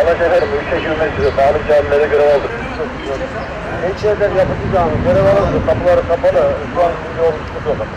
Alaç efendim 3 Ekim mesajı bağlı camilere görev aldık. Hemşehirden yapıcı camı görev alındı. Kapıları kapalı. Şu an yolculuk olarak.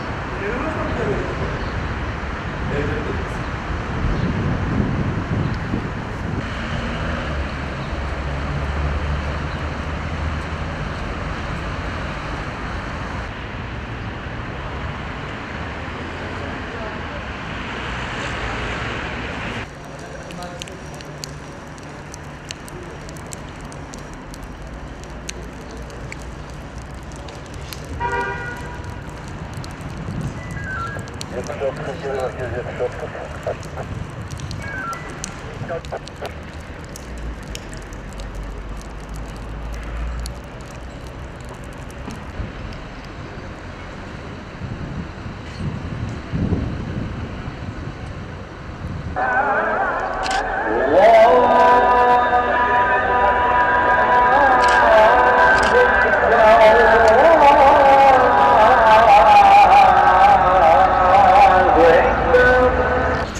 Jest w środku, jest w.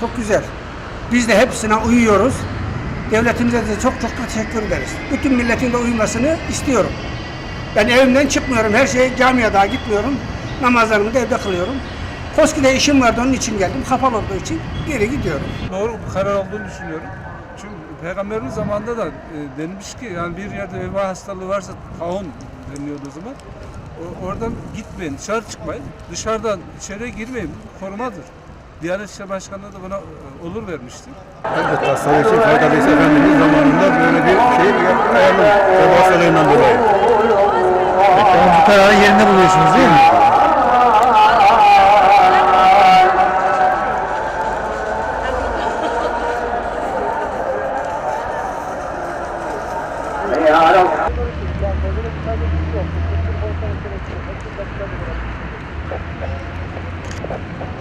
Çok güzel. Biz de hepsine uyuyoruz. Devletimize de çok çok teşekkür ederiz. Bütün milletin de uyumasını istiyorum. Ben evimden çıkmıyorum. Her şey camiye daha gitmiyorum. Namazlarımı da evde kılıyorum. Koski'de işim vardı onun için geldim. Kapalı olduğu için geri gidiyorum. doğru bir karar olduğunu düşünüyorum. Çünkü peygamberimiz zamanında da e, denilmiş ki yani bir yerde veba hastalığı varsa taun deniliyordu o zaman. O- oradan gitmeyin, dışarı çıkmayın. Dışarıdan içeriye girmeyin. Korumadır. Diyanet İşleri Başkanlığı da buna e, olur vermişti. Elbette hastalığı için faydalıysa Efendimiz zamanında böyle bir şey ayarlı. Veba hastalığından dolayı. Peki bu kararı yerinde buluyorsunuz değil mi?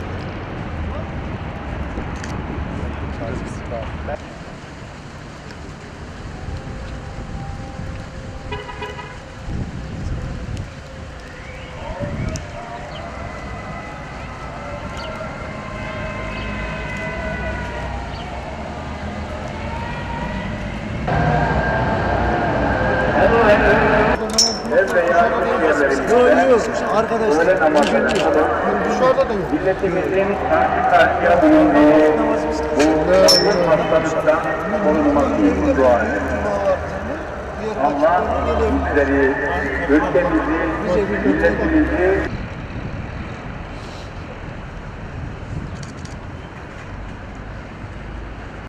Arkadaşlar. Öğle namazları kılın. Milletimizin karşı karşıya bulunduğu bu hastalıktan korunması için dua edelim. Allah bizleri, ülkemizi, milletimizi